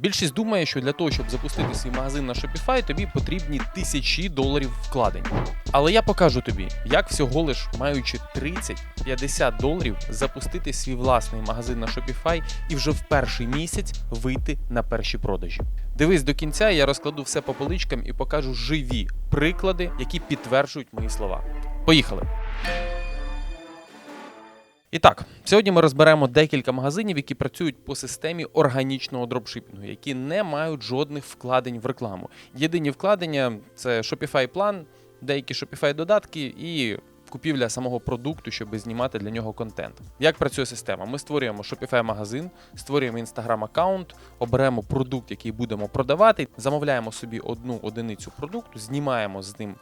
Більшість думає, що для того, щоб запустити свій магазин на Shopify, тобі потрібні тисячі доларів вкладень. Але я покажу тобі, як всього лиш маючи 30-50 доларів, запустити свій власний магазин на Shopify і вже в перший місяць вийти на перші продажі. Дивись до кінця, я розкладу все по поличкам і покажу живі приклади, які підтверджують мої слова. Поїхали! І так, сьогодні ми розберемо декілька магазинів, які працюють по системі органічного дропшипінгу, які не мають жодних вкладень в рекламу. Єдині вкладення це Shopify план, деякі Shopify додатки і купівля самого продукту, щоб знімати для нього контент. Як працює система? Ми створюємо Shopify магазин, створюємо Instagram аккаунт, оберемо продукт, який будемо продавати, замовляємо собі одну одиницю продукту, знімаємо з ним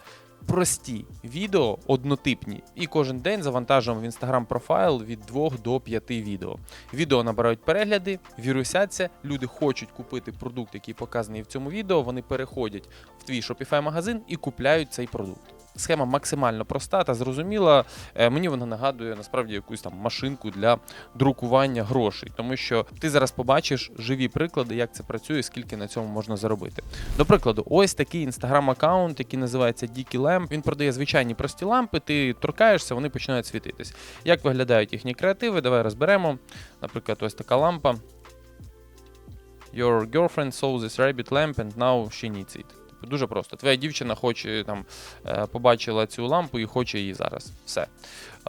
прості відео однотипні, і кожен день завантажуємо в інстаграм профайл від 2 до 5 відео. Відео набирають перегляди, вірусяться, люди хочуть купити продукт, який показаний в цьому відео. Вони переходять в твій Shopify магазин і купляють цей продукт. Схема максимально проста та зрозуміла. Е, Мені вона нагадує насправді якусь там машинку для друкування грошей, тому що ти зараз побачиш живі приклади, як це працює, скільки на цьому можна заробити. До прикладу, ось такий інстаграм-аккаунт, який називається Dicky Lamp. Він продає звичайні прості лампи. Ти торкаєшся, вони починають світитись. Як виглядають їхні креативи? Давай розберемо. Наприклад, ось така лампа. Your girlfriend saw this rabbit lamp and now she needs it. Типу, Дуже просто. Твоя дівчина хоче там е, побачила цю лампу і хоче її зараз. Все.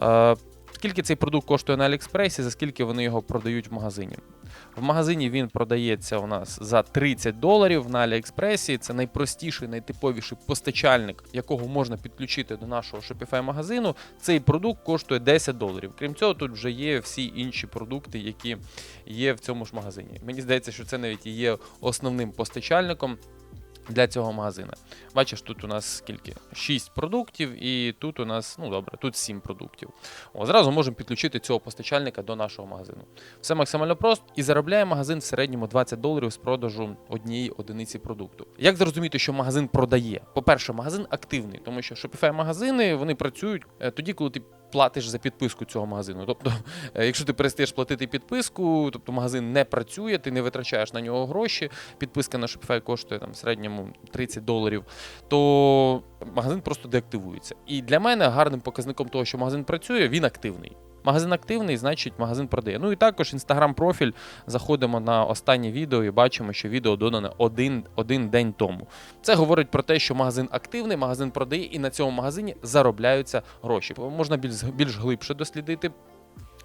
Е, Скільки цей продукт коштує на Аліекспресі, за скільки вони його продають в магазині? В магазині він продається у нас за 30 доларів на Аліекспресі. Це найпростіший, найтиповіший постачальник, якого можна підключити до нашого Shopify магазину. Цей продукт коштує 10 доларів. Крім цього, тут вже є всі інші продукти, які є в цьому ж магазині. Мені здається, що це навіть є основним постачальником. Для цього магазина. Бачиш, тут у нас скільки? 6 продуктів, і тут у нас, ну добре, тут 7 продуктів. О, зразу можемо підключити цього постачальника до нашого магазину. Все максимально просто і заробляє магазин в середньому 20 доларів з продажу однієї одиниці продукту. Як зрозуміти, що магазин продає? По-перше, магазин активний, тому що Shopify магазини вони працюють е, тоді, коли ти. Платиш за підписку цього магазину. Тобто, е, якщо ти перестаєш платити підписку, тобто магазин не працює, ти не витрачаєш на нього гроші. Підписка на Shopify коштує там в середньому 30 доларів, то магазин просто деактивується. І для мене гарним показником того, що магазин працює, він активний. Магазин активний, значить магазин продає. Ну і також інстаграм-профіль. Заходимо на останнє відео і бачимо, що відео додане один, один день тому. Це говорить про те, що магазин активний, магазин продає, і на цьому магазині заробляються гроші. Можна більш, більш глибше дослідити.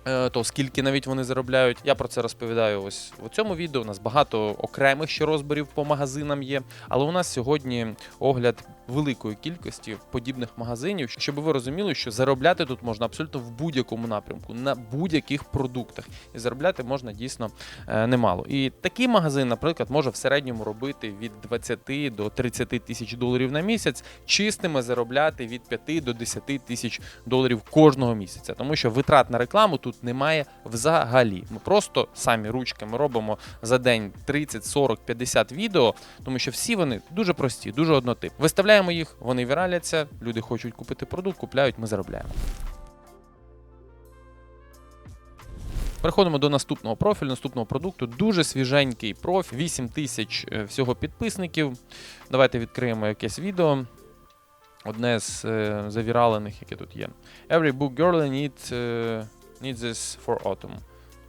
е, То скільки навіть вони заробляють, я про це розповідаю ось у цьому відео. У нас багато окремих ще розборів по магазинам є. Але у нас сьогодні огляд великої кількості подібних магазинів, щоб ви розуміли, що заробляти тут можна абсолютно в будь-якому напрямку, на будь-яких продуктах. І заробляти можна дійсно е, немало. І такий магазин, наприклад, може в середньому робити від 20 до 30 тисяч доларів на місяць, чистими заробляти від 5 до 10 тисяч доларів кожного місяця, тому що витрат на рекламу тут немає взагалі. Ми просто самі ручками робимо за день 30, 40, 50 відео, тому що всі вони дуже прості, дуже однотип. Виставляємо їх, вони віраляться, люди хочуть купити продукт, купляють, ми заробляємо. Переходимо до наступного профілю, наступного продукту. Дуже свіженький профіль, 8 тисяч е, всього підписників. Давайте відкриємо якесь відео. Одне з е, завіралених, яке тут є. Every book girl needs, е, needs this for autumn.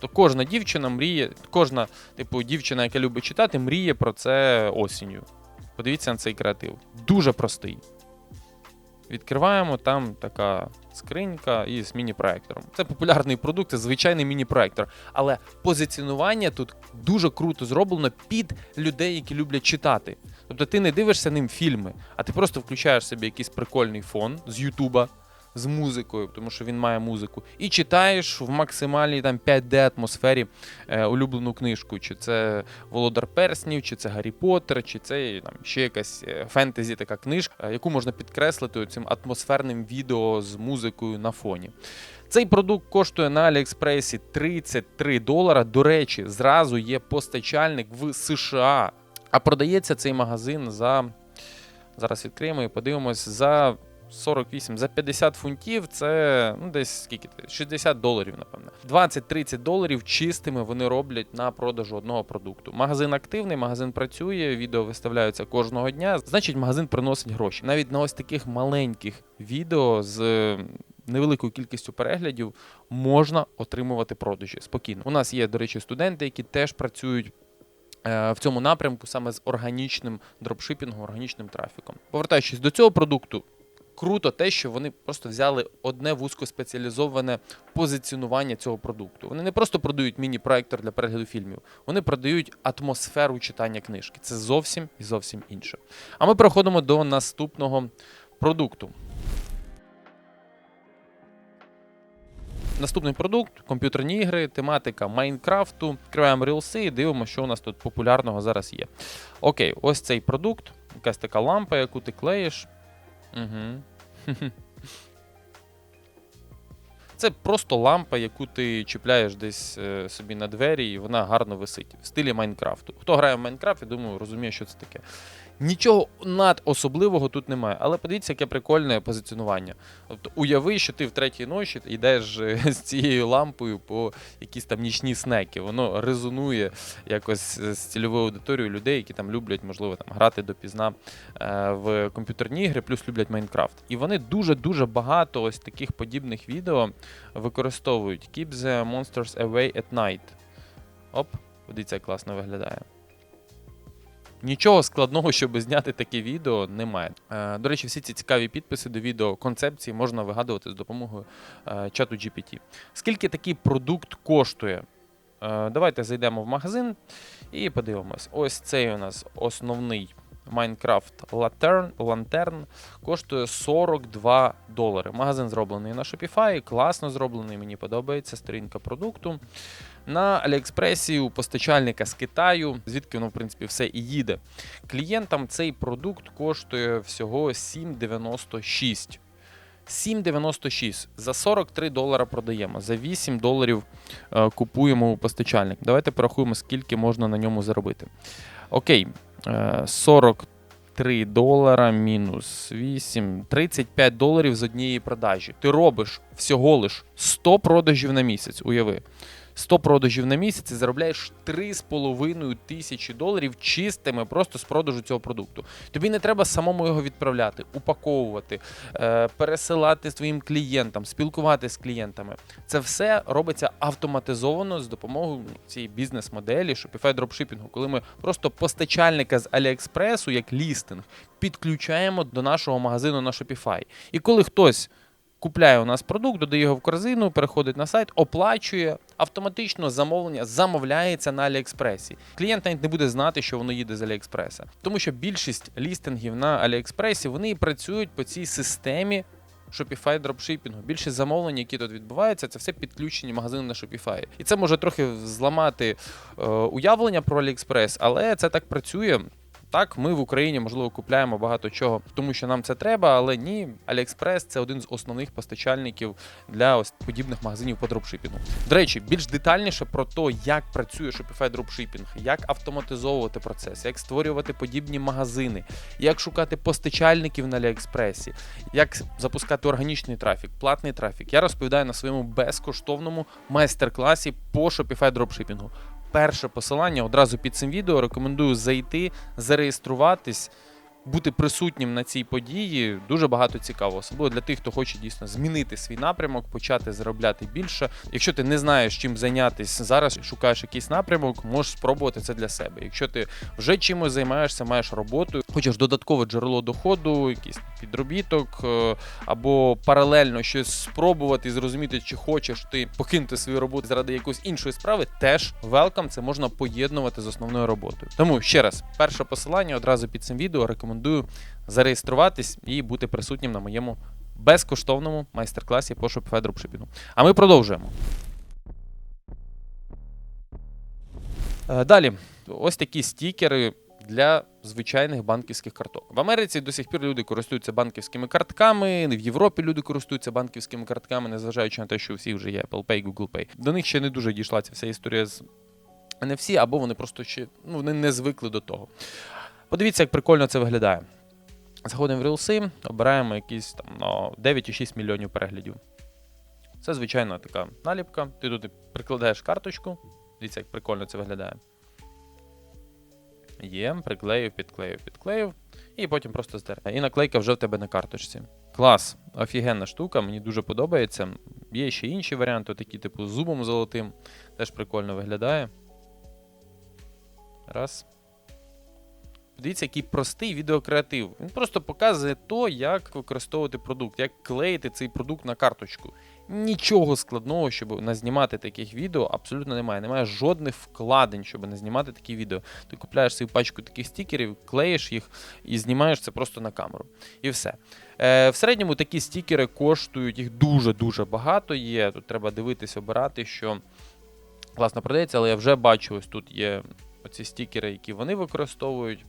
То кожна дівчина мріє, кожна, типу, дівчина, яка любить читати, мріє про це осінню. Подивіться на цей креатив. Дуже простий. Відкриваємо там така скринька із міні-проектором. Це популярний продукт, це звичайний міні-проектор. Але позиціонування тут дуже круто зроблено під людей, які люблять читати. Тобто ти не дивишся ним фільми, а ти просто включаєш собі якийсь прикольний фон з Ютуба. З музикою, тому що він має музику, і читаєш в максимальній там 5D атмосфері е, улюблену книжку. Чи це Володар Перснів, чи це Гаррі Поттер, чи це там ще якась е, фентезі така книжка, е, яку можна підкреслити цим атмосферним відео з музикою на фоні. Цей продукт коштує на Аліекспресі 33 долара. До речі, зразу є постачальник в США. А продається цей магазин за. Зараз відкриємо і подивимось за 48 за 50 фунтів це ну десь скільки це? 60 доларів, напевно. 20-30 доларів чистими вони роблять на продажу одного продукту. Магазин активний, магазин працює, відео виставляються кожного дня. Значить, магазин приносить гроші. Навіть на ось таких маленьких відео з невеликою кількістю переглядів можна отримувати продажі спокійно. У нас є, до речі, студенти, які теж працюють. е, В цьому напрямку саме з органічним дропшипінгом, органічним трафіком. Повертаючись до цього продукту, круто те, що вони просто взяли одне вузькоспеціалізоване позиціонування цього продукту. Вони не просто продають міні-проектор для перегляду фільмів, вони продають атмосферу читання книжки. Це зовсім і зовсім інше. А ми переходимо до наступного продукту. Наступний продукт комп'ютерні ігри, тематика Майнкрафту. Відкриваємо рілси і дивимося, що у нас тут популярного зараз є. Окей, ось цей продукт, якась така лампа, яку ти клеїш. Угу. Це просто лампа, яку ти чіпляєш десь е, собі на двері, і вона гарно висить в стилі Майнкрафту. Хто грає в Майнкрафт, я думаю, розуміє, що це таке. Нічого надособливого тут немає, але подивіться, яке прикольне позиціонування. Тобто уяви, що ти в третій ночі йдеш е, з цією лампою по якісь там нічні снеки. Воно резонує якось з цільовою аудиторією людей, які там люблять, можливо, там грати допізна е, в комп'ютерні ігри, плюс люблять Майнкрафт. І вони дуже-дуже багато ось таких подібних відео використовують. Keep the monsters away at night. Оп, як класно виглядає. Нічого складного, щоб зняти таке відео, немає. Е, до речі, всі ці цікаві підписи до відео концепції можна вигадувати з допомогою е, чату GPT. Скільки такий продукт коштує? Е, давайте зайдемо в магазин і подивимось. Ось цей у нас основний Minecraft Lantern, Lantern коштує 42 долари. Магазин зроблений на Shopify, класно зроблений, мені подобається сторінка продукту. На Аліекспресі у постачальника з Китаю, звідки воно, в принципі, все і їде. Клієнтам цей продукт коштує всього 7,96. 7,96. За 43 долара продаємо, за 8 доларів е, купуємо у постачальник. Давайте порахуємо, скільки можна на ньому заробити. Окей, е, 43 долара мінус 8, 35 доларів з однієї продажі. Ти робиш всього лиш 100 продажів на місяць, уяви. 100 продажів на місяць і заробляєш 3,5 тисячі доларів чистими просто з продажу цього продукту. Тобі не треба самому його відправляти, упаковувати, е, пересилати своїм клієнтам, спілкуватися з клієнтами. Це все робиться автоматизовано з допомогою цієї бізнес-моделі Shopify дропшипінгу, коли ми просто постачальника з Аліекспресу, як лістинг, підключаємо до нашого магазину на Shopify. І коли хтось купляє у нас продукт, додає його в корзину, переходить на сайт, оплачує, автоматично замовлення замовляється на Аліекспресі. Клієнт навіть не буде знати, що воно їде з Аліекспреса. Тому що більшість лістингів на Аліекспресі вони і працюють по цій системі. Shopify дропшипінгу. Більшість замовлень, які тут відбуваються, це все підключені магазини на Shopify. І це може трохи зламати е, уявлення про AliExpress, але це так працює. Так, ми в Україні можливо купляємо багато чого, тому що нам це треба, але ні, AliExpress – це один з основних постачальників для ось подібних магазинів по дропшипінгу. До речі, більш детальніше про те, як працює Shopify дропшипінг, як автоматизовувати процес, як створювати подібні магазини, як шукати постачальників на AliExpress, як запускати органічний трафік, платний трафік. Я розповідаю на своєму безкоштовному майстер-класі по Shopify дропшипінгу перше посилання одразу під цим відео. Рекомендую зайти, зареєструватись, бути присутнім на цій події. Дуже багато цікавого, особливо для тих, хто хоче дійсно змінити свій напрямок, почати заробляти більше. Якщо ти не знаєш, чим зайнятися зараз, шукаєш якийсь напрямок, можеш спробувати це для себе. Якщо ти вже чимось займаєшся, маєш роботу, хочеш додаткове джерело доходу, якийсь підробіток, е, або паралельно щось спробувати зрозуміти, чи хочеш ти покинути свою роботу заради якоїсь іншої справи, теж welcome, це можна поєднувати з основною роботою. Тому ще раз, перше посилання одразу під цим відео рекомендую зареєструватись і бути присутнім на моєму безкоштовному майстер-класі по Shopify дропшипінгу. А ми продовжуємо. Е, Далі, ось такі стікери для звичайних банківських карток. В Америці до сих пір люди користуються банківськими картками, в Європі люди користуються банківськими картками, незважаючи на те, що у всіх вже є Apple Pay, Google Pay. До них ще не дуже дійшла ця вся історія з NFC, або вони просто ще ну, вони не звикли до того. Подивіться, як прикольно це виглядає. Заходимо в рілси, обираємо якісь там ну, 9,6 мільйонів переглядів. Це звичайна така наліпка. Ти туди прикладаєш карточку. Дивіться, як прикольно це виглядає. Є, приклеїв, підклеїв, підклеїв. І потім просто здер. І наклейка вже в тебе на карточці. Клас, офігенна штука, мені дуже подобається. Є ще інші варіанти, такі, типу, зубом золотим. Теж прикольно виглядає. Раз. Подивіться, який простий відеокреатив. Він просто показує то, як використовувати продукт, як клеїти цей продукт на карточку. Нічого складного, щоб назнімати таких відео, абсолютно немає. Немає жодних вкладень, щоб не знімати такі відео. Ти купляєш свою пачку таких стікерів, клеїш їх і знімаєш це просто на камеру. І все. Е, в середньому такі стікери коштують, їх дуже-дуже багато є. Тут треба дивитись, обирати, що класно продається, але я вже бачу, ось тут є оці стікери, які вони використовують.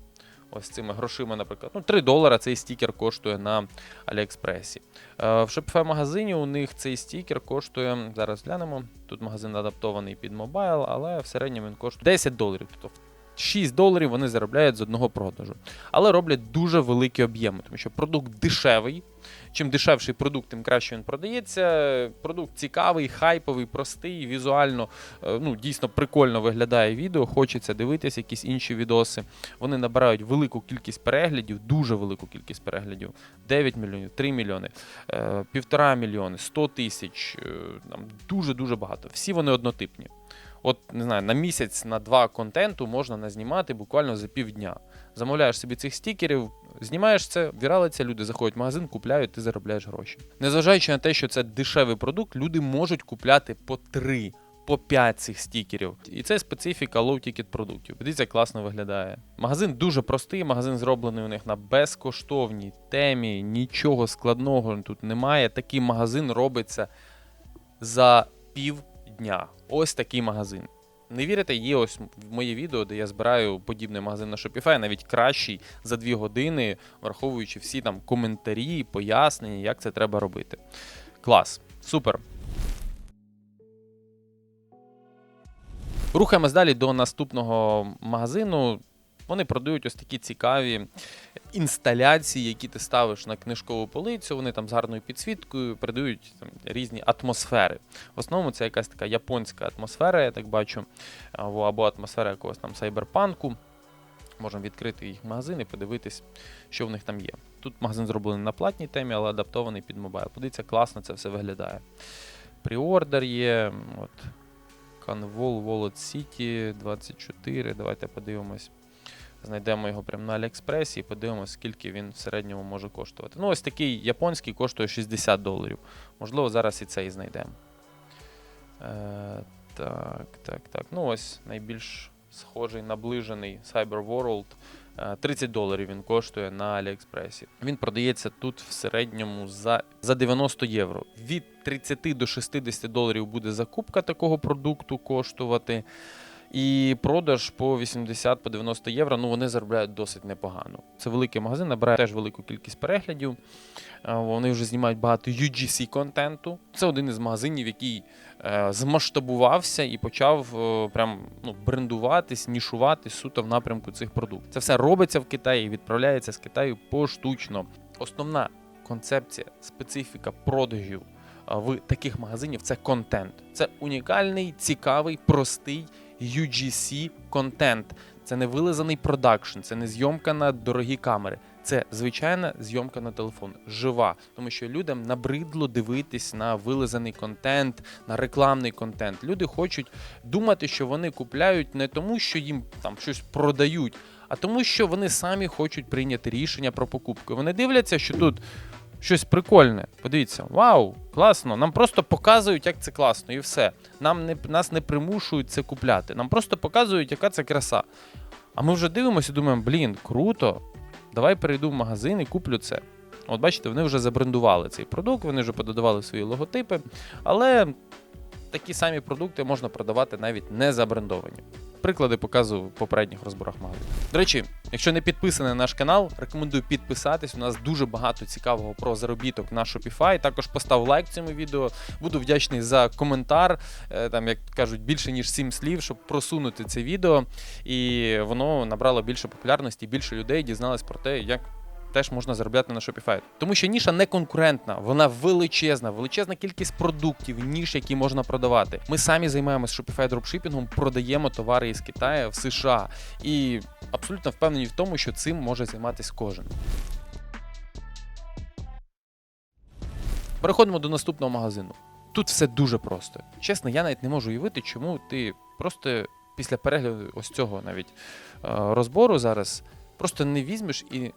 Ось цими грошима, наприклад. Ну, 3 долара цей стікер коштує на Аліекспресі. Е, в Shopify магазині у них цей стікер коштує, зараз глянемо. Тут магазин адаптований під мобайл, але в середньому він коштує 10 доларів. Тобто 6 доларів вони заробляють з одного продажу. Але роблять дуже великі об'єми, тому що продукт дешевий. Чим дешевший продукт, тим краще він продається. Продукт цікавий, хайповий, простий, візуально е, ну, дійсно прикольно виглядає відео. Хочеться дивитися якісь інші відоси. Вони набирають велику кількість переглядів, дуже велику кількість переглядів. 9 мільйонів, 3 мільйони, е, півтора мільйони, 100 тисяч. е, Там дуже-дуже багато. Всі вони однотипні. От, не знаю, на місяць, на два контенту можна назнімати буквально за півдня. Замовляєш собі цих стікерів, знімаєш це, віралиться, люди заходять в магазин, купляють, ти заробляєш гроші. Незважаючи на те, що це дешевий продукт, люди можуть купляти по 3, по 5 цих стікерів. І це специфіка low-ticket продуктів. Дивіться, класно виглядає. Магазин дуже простий, магазин зроблений у них на безкоштовній темі, нічого складного тут немає. Такий магазин робиться за півдня. Ось такий магазин. Не вірите, є ось моє відео, де я збираю подібний магазин на Shopify, навіть кращий за 2 години, враховуючи всі там коментарі, пояснення, як це треба робити. Клас, супер. Рухаємось далі до наступного магазину. Вони продають ось такі цікаві інсталяції, які ти ставиш на книжкову полицю. Вони там з гарною підсвіткою передають там, різні атмосфери. В основному це якась така японська атмосфера, я так бачу, або, атмосфера якогось там сайберпанку. Можемо відкрити їх магазин і подивитись, що в них там є. Тут магазин зроблений на платній темі, але адаптований під мобайл. Подивіться, класно це все виглядає. Пріордер є. От. Canvol Wallet City 24. Давайте подивимось. Знайдемо його прямо на Аліекспресі і подивимося, скільки він в середньому може коштувати. Ну, ось такий японський коштує 60 доларів. Можливо, зараз і цей знайдемо. Е, так, так, так. Ну, ось найбільш схожий, наближений Cyber World. Е, 30 доларів він коштує на Аліекспресі. Він продається тут в середньому за, за 90 євро. Від 30 до 60 доларів буде закупка такого продукту коштувати. І продаж по 80 по 90 євро, ну вони заробляють досить непогано. Це великий магазин, набирає теж велику кількість переглядів. Вони вже знімають багато UGC контенту. Це один із магазинів, який е, змасштабувався і почав е, прям ну, брендуватись, нішувати суто в напрямку цих продуктів. Це все робиться в Китаї і відправляється з Китаю поштучно. Основна концепція, специфіка продажів в таких магазинів це контент. Це унікальний, цікавий, простий. UGC контент. Це не вилизаний продакшн, це не зйомка на дорогі камери. Це звичайна зйомка на телефон, жива, тому що людям набридло дивитись на вилизаний контент, на рекламний контент. Люди хочуть думати, що вони купляють не тому, що їм там щось продають, а тому, що вони самі хочуть прийняти рішення про покупку. Вони дивляться, що тут щось прикольне. Подивіться, вау, класно! Нам просто показують, як це класно, і все. Нам не нас не примушують це купляти. Нам просто показують, яка це краса. А ми вже дивимося і думаємо, блін, круто. Давай перейду в магазин і куплю це. От бачите, вони вже забрендували цей продукт, вони вже пододавали свої логотипи, але такі самі продукти можна продавати навіть не забрендовані. Приклади показую в попередніх розборах магазину. До речі, якщо не підписаний на наш канал, рекомендую підписатись. У нас дуже багато цікавого про заробіток на Shopify. Також постав лайк цьому відео. Буду вдячний за коментар. Е, Там, як кажуть, більше ніж 7 слів, щоб просунути це відео. І воно набрало більше популярності, більше людей дізнались про те, як теж можна заробляти на Shopify. Тому що ніша не конкурентна, вона величезна, величезна кількість продуктів, ніж, які можна продавати. Ми самі займаємося Shopify дропшипінгом, продаємо товари із Китаю в США і абсолютно впевнені в тому, що цим може займатися кожен. Переходимо до наступного магазину. Тут все дуже просто. Чесно, я навіть не можу уявити, чому ти просто після перегляду ось цього навіть е, розбору зараз просто не візьмеш і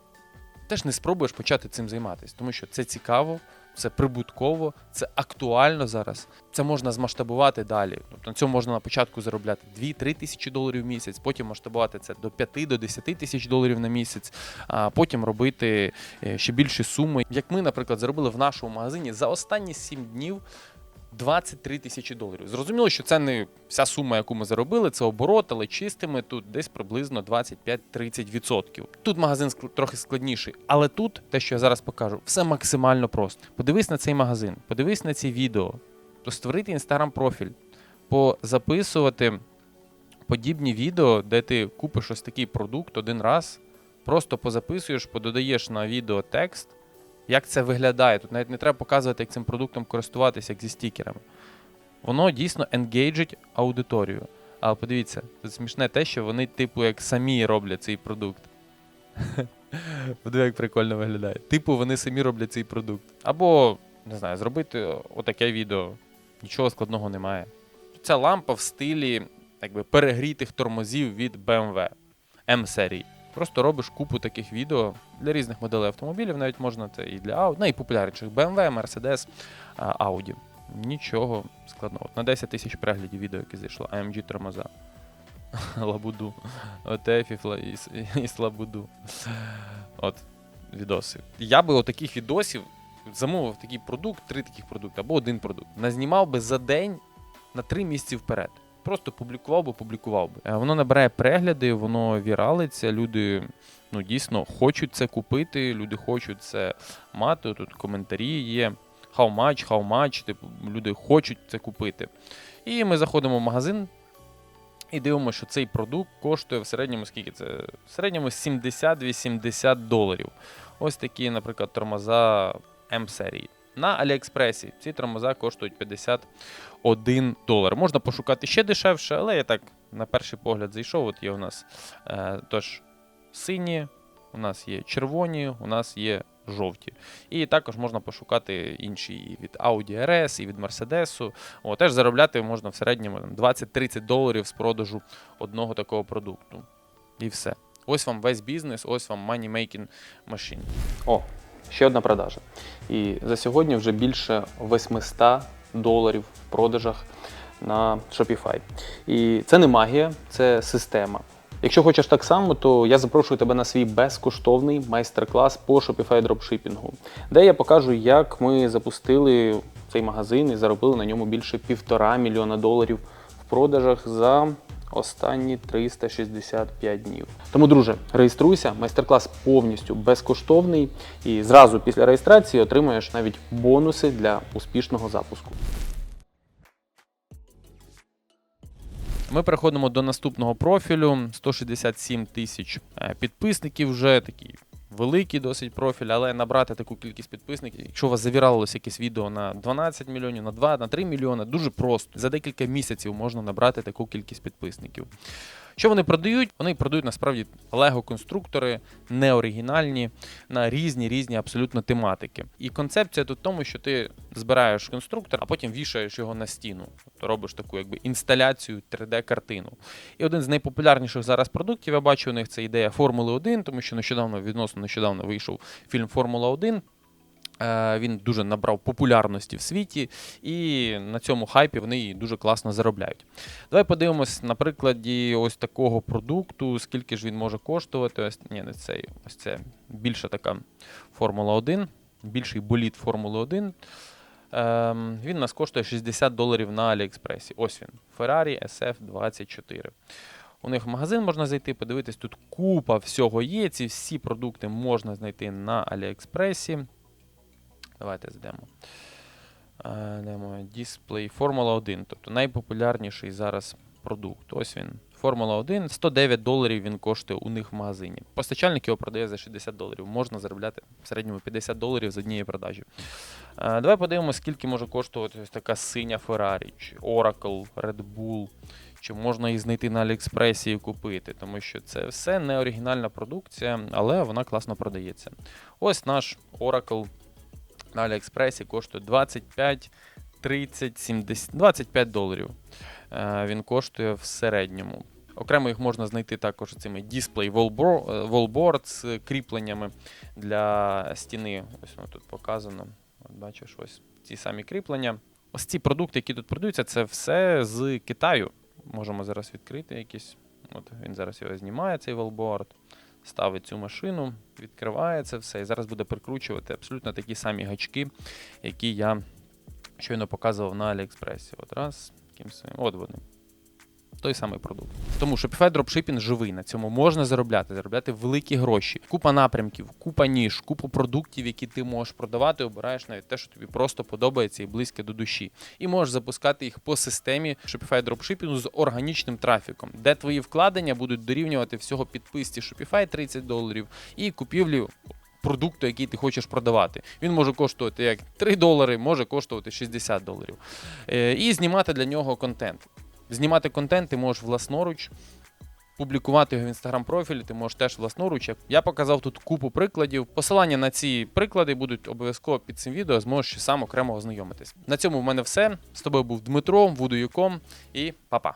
теж не спробуєш почати цим займатися. Тому що це цікаво, це прибутково, це актуально зараз. Це можна змасштабувати далі. Тобто на цьому можна на початку заробляти 2-3 тисячі доларів в місяць, потім масштабувати це до 5 до 10 тисяч доларів на місяць, а потім робити е, ще більші суми. Як ми, наприклад, заробили в нашому магазині за останні 7 днів. 23 тисячі доларів. Зрозуміло, що це не вся сума, яку ми заробили, це оборот, але чистими тут десь приблизно 25-30%. Тут магазин трохи складніший, але тут, те, що я зараз покажу, все максимально просто. Подивись на цей магазин, подивись на ці відео, створити інстаграм-профіль, позаписувати подібні відео, де ти купиш ось такий продукт один раз, просто позаписуєш, пододаєш на відео текст як це виглядає. Тут навіть не треба показувати, як цим продуктом користуватися, як зі стікерами. Воно дійсно енгейджить аудиторію. Але подивіться, тут смішне те, що вони, типу, як самі роблять цей продукт. Подиви, як прикольно виглядає. Типу, вони самі роблять цей продукт. Або, не знаю, зробити отаке відео. Нічого складного немає. Ця лампа в стилі якби, перегрітих тормозів від BMW M-серії. Просто робиш купу таких відео для різних моделей автомобілів, навіть можна це і для Audi, найпопулярніших BMW, Mercedes, Audi. Нічого складного. От На 10 тисяч переглядів відео, яке зайшло, AMG тормоза. Лабуду. ОТФ і Слабуду. От, відоси. Я би отаких відосів замовив такий продукт, три таких продукти, або один продукт. Назнімав би за день на три місяці вперед. Просто публікував би, публікував би. Е, Воно набирає перегляди, воно віралиться. Люди ну, дійсно хочуть це купити, люди хочуть це мати. Тут коментарі є. How much, how much, типу, люди хочуть це купити. І ми заходимо в магазин і дивимося, що цей продукт коштує в середньому скільки це? В середньому 70-80 доларів. Ось такі, наприклад, тормоза М-серії. На Аліекспресі ці тормоза коштують 51 долар. Можна пошукати ще дешевше, але я так на перший погляд зайшов. От є у нас е, тож сині, у нас є червоні, у нас є жовті. І також можна пошукати інші і від Audi RS, і від Mercedes. О, теж заробляти можна в середньому 20-30 доларів з продажу одного такого продукту. І все. Ось вам весь бізнес, ось вам money making machine. О, ще одна продажа. І за сьогодні вже більше 800 доларів в продажах на Shopify. І це не магія, це система. Якщо хочеш так само, то я запрошую тебе на свій безкоштовний майстер-клас по Shopify дропшипінгу, де я покажу, як ми запустили цей магазин і заробили на ньому більше півтора мільйона доларів в продажах за останні 365 днів. Тому, друже, реєструйся, майстер-клас повністю безкоштовний, і зразу після реєстрації отримаєш навіть бонуси для успішного запуску. Ми переходимо до наступного профілю. 167 тисяч е, підписників вже такий. Великий досить профіль, але набрати таку кількість підписників, якщо у вас завіралося якесь відео на 12 мільйонів, на 2, на 3 мільйони, дуже просто. За декілька місяців можна набрати таку кількість підписників. Що вони продають? Вони продають насправді лего-конструктори, неоригінальні, на різні різні абсолютно тематики. І концепція тут в тому, що ти збираєш конструктор, а потім вішаєш його на стіну. Тобто робиш таку якби інсталяцію 3D-картину. І один з найпопулярніших зараз продуктів, я бачу у них це ідея Формули 1, тому що нещодавно, відносно нещодавно вийшов фільм Формула 1. Е, Він дуже набрав популярності в світі, і на цьому хайпі вони її дуже класно заробляють. Давай подивимось на прикладі ось такого продукту, скільки ж він може коштувати. Ось ні, не цей, ось це більша така Формула 1, більший боліт Формули 1. Ем, він нас коштує 60 доларів на Аліекспресі. Ось він. Ferrari SF24. У них в магазин можна зайти, подивитись, тут купа всього є. Ці всі продукти можна знайти на Аліекспресі. Давайте зайдемо. Е, Йдемо. Display Формула 1, тобто найпопулярніший зараз продукт. Ось він. Формула 1, 109 доларів він коштує у них в магазині. Постачальник його продає за 60 доларів. Можна заробляти в середньому 50 доларів з однієї продажі. Е, Давай подивимося, скільки може коштувати ось така синя Ferrari, чи Oracle, Red Bull, чи можна її знайти на Аліекспресі і купити, тому що це все не оригінальна продукція, але вона класно продається. Ось наш Oracle на Аліекспресі коштує 25, 30, 70, 25 доларів. Він коштує в середньому. Окремо їх можна знайти також цими дисплей wallboard з кріпленнями для стіни. Ось воно тут показано. От бачиш, ось ці самі кріплення. Ось ці продукти, які тут продаються, це все з Китаю. Можемо зараз відкрити якісь. От він зараз його знімає, цей wallboard, ставить цю машину, відкриває це все, і зараз буде прикручувати абсолютно такі самі гачки, які я щойно показував на Аліекспресі. От раз, ким своїм. От вони. Той самий продукт. Тому Shopify Dropshipping живий. На цьому можна заробляти, заробляти великі гроші. Купа напрямків, купа ніж, купа продуктів, які ти можеш продавати, обираєш навіть те, що тобі просто подобається і близьке до душі. І можеш запускати їх по системі Shopify Dropshipping з органічним трафіком, де твої вкладення будуть дорівнювати всього підписці Shopify 30 доларів і купівлі продукту, який ти хочеш продавати. Він може коштувати як 3 долари, може коштувати 60 доларів. Е, І знімати для нього контент. Знімати контент ти можеш власноруч, публікувати його в інстаграм профілі, ти можеш теж власноруч. Я показав тут купу прикладів. Посилання на ці приклади будуть обов'язково під цим відео, зможеш сам окремо ознайомитись. На цьому в мене все. З тобою був Дмитро, Вудуюком і па-па.